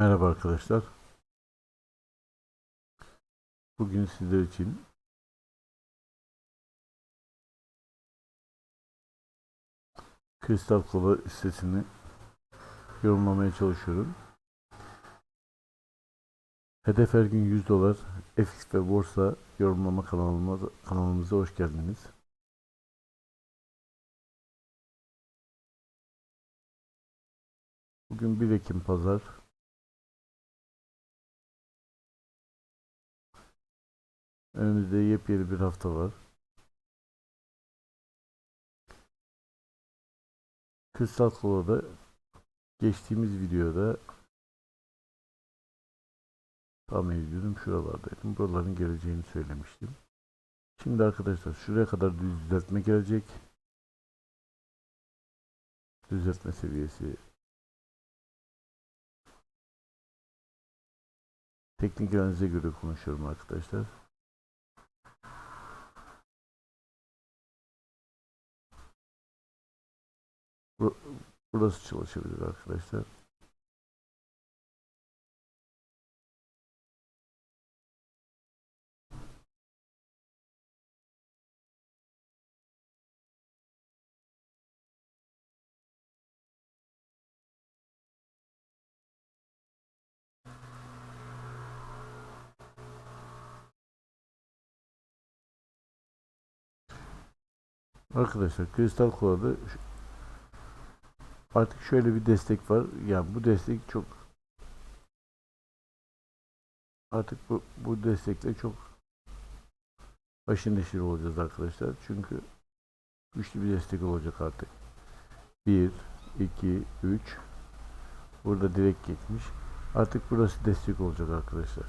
Merhaba arkadaşlar. Bugün sizler için Kristal Kola sitesini yorumlamaya çalışıyorum. Hedef her gün 100 dolar FX ve borsa yorumlama kanalıma, kanalımıza hoş geldiniz. Bugün 1 Ekim Pazar. Önümüzde yepyeni bir hafta var. Kristal Kola'da geçtiğimiz videoda tahmin ediyorum şuralardaydım. Buraların geleceğini söylemiştim. Şimdi arkadaşlar şuraya kadar düz düzeltme gelecek. Düzeltme seviyesi teknik analize göre konuşuyorum arkadaşlar. Burası çalışabilir arkadaşlar. Arkadaşlar Kristal şu- artık şöyle bir destek var. Yani bu destek çok artık bu, bu destekle çok başın neşir olacağız arkadaşlar. Çünkü güçlü bir destek olacak artık. 1, 2, 3 burada direkt geçmiş. Artık burası destek olacak arkadaşlar.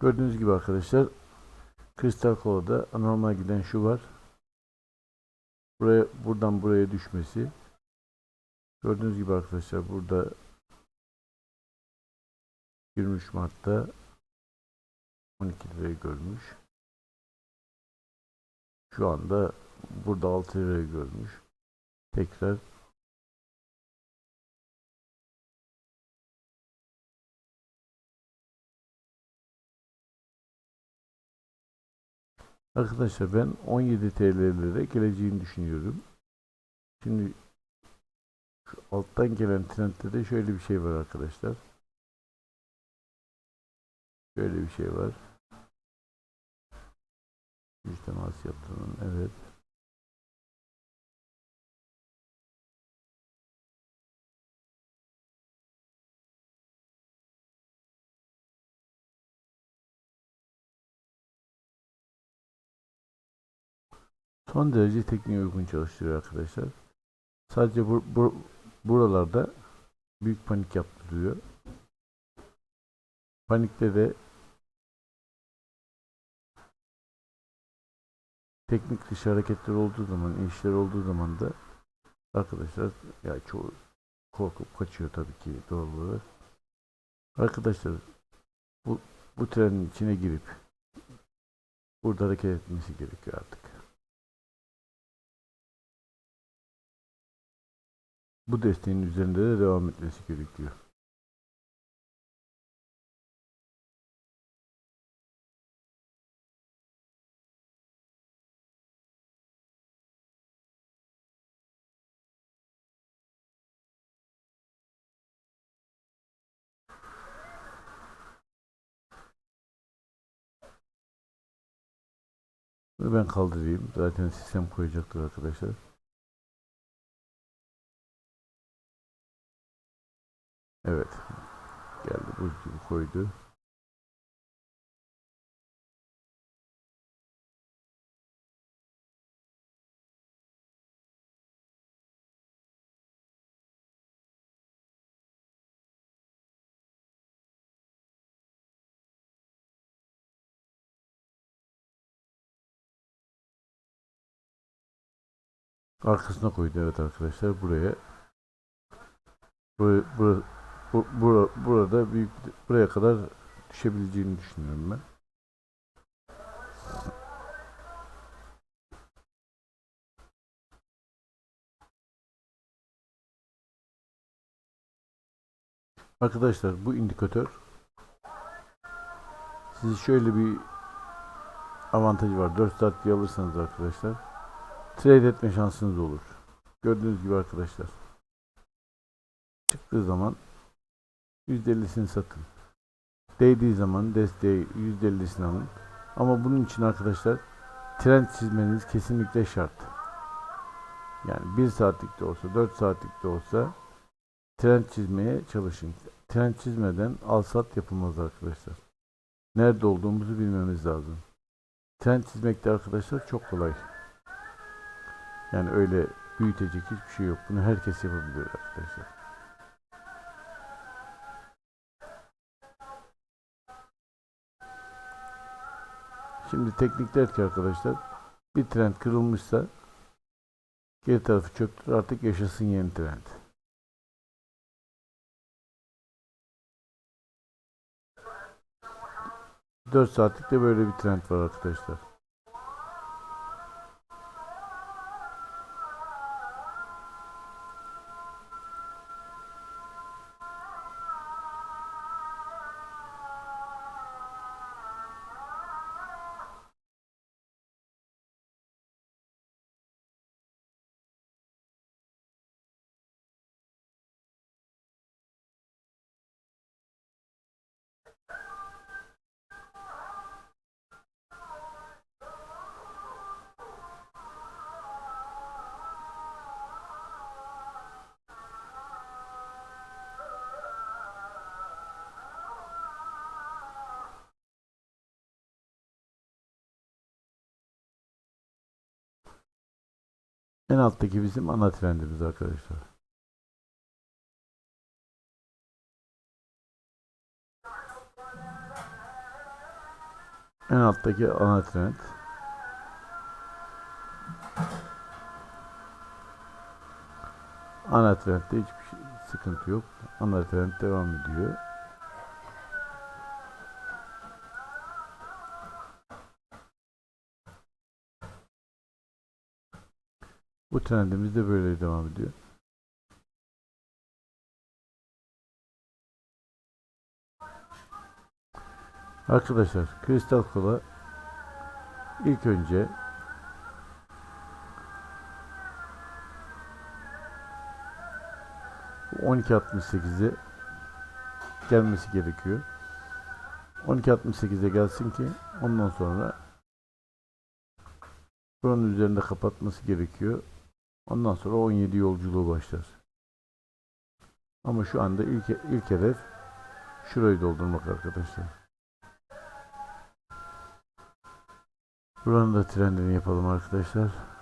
Gördüğünüz gibi arkadaşlar Kristal Kola'da anormal giden şu var. Buraya buradan buraya düşmesi. Gördüğünüz gibi arkadaşlar burada 23 Mart'ta 12 lirayı görmüş. Şu anda burada 6 lirayı görmüş. Tekrar Arkadaşlar ben 17 TL'lere geleceğini düşünüyorum. Şimdi şu alttan gelen trendde de şöyle bir şey var arkadaşlar. Şöyle bir şey var. Güç teması yaptığının evet. Son derece tekniğe uygun çalıştırıyor arkadaşlar. Sadece bu, bu- buralarda büyük panik yaptırıyor. Panikte de teknik dışı hareketler olduğu zaman, işler olduğu zaman da arkadaşlar ya çoğu korkup kaçıyor tabii ki doğal olarak. Arkadaşlar bu bu trenin içine girip burada hareket etmesi gerekiyor artık. Bu desteğin üzerinde de devam etmesi gerekiyor. Bunu ben kaldırayım. Zaten sistem koyacaktır arkadaşlar. Evet. Geldi bu gibi koydu. Arkasına koydu evet arkadaşlar buraya. Buraya, bura, bu, bura, burada büyük buraya kadar düşebileceğini düşünüyorum ben. Arkadaşlar bu indikatör sizi şöyle bir avantajı var. 4 saat alırsanız arkadaşlar trade etme şansınız olur. Gördüğünüz gibi arkadaşlar çıktığı zaman %50'sini satın. Değdiği zaman desteği %50'sini alın. Ama bunun için arkadaşlar trend çizmeniz kesinlikle şart. Yani 1 saatlik de olsa 4 saatlik de olsa trend çizmeye çalışın. Trend çizmeden al sat yapılmaz arkadaşlar. Nerede olduğumuzu bilmemiz lazım. Trend çizmekte arkadaşlar çok kolay. Yani öyle büyütecek hiçbir şey yok. Bunu herkes yapabiliyor arkadaşlar. Şimdi teknik der ki arkadaşlar bir trend kırılmışsa geri tarafı çöktür artık yaşasın yeni trend. Dört saatlik de böyle bir trend var arkadaşlar. En alttaki bizim ana trendimiz arkadaşlar. En alttaki ana trend. Ana trendde hiçbir şey, sıkıntı yok. Ana trend devam ediyor. Bu trendimiz de böyle devam ediyor. Arkadaşlar kristal kola ilk önce bu 12.68'e gelmesi gerekiyor. 12.68'e gelsin ki ondan sonra buranın üzerinde kapatması gerekiyor. Ondan sonra 17 yolculuğu başlar. Ama şu anda ilk, ilk hedef şurayı doldurmak arkadaşlar. Buranın da trendini yapalım arkadaşlar.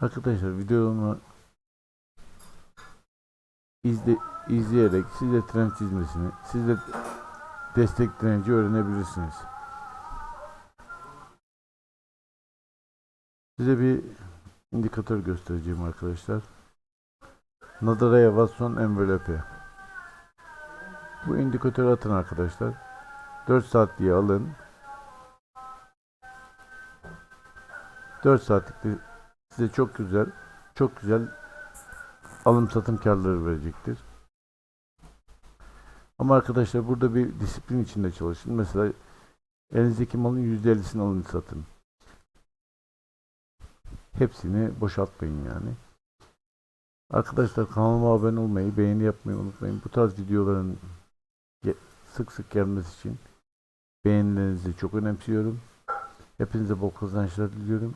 Arkadaşlar videomu izle, izleyerek siz de trend çizmesini, siz de destek direnci öğrenebilirsiniz. Size bir indikatör göstereceğim arkadaşlar. Nadaraya Watson envelope. Bu indikatörü atın arkadaşlar. 4 saat diye alın. 4 saatlik size çok güzel, çok güzel alım satım karları verecektir. Ama arkadaşlar burada bir disiplin içinde çalışın. Mesela elinizdeki malın %50'sini alın satın. Hepsini boşaltmayın yani. Arkadaşlar kanalıma abone olmayı, beğeni yapmayı unutmayın. Bu tarz videoların sık sık gelmesi için beğenilerinizi çok önemsiyorum. Hepinize bol kazançlar diliyorum.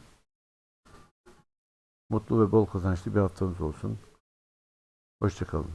Mutlu ve bol kazançlı bir haftanız olsun. Hoşçakalın.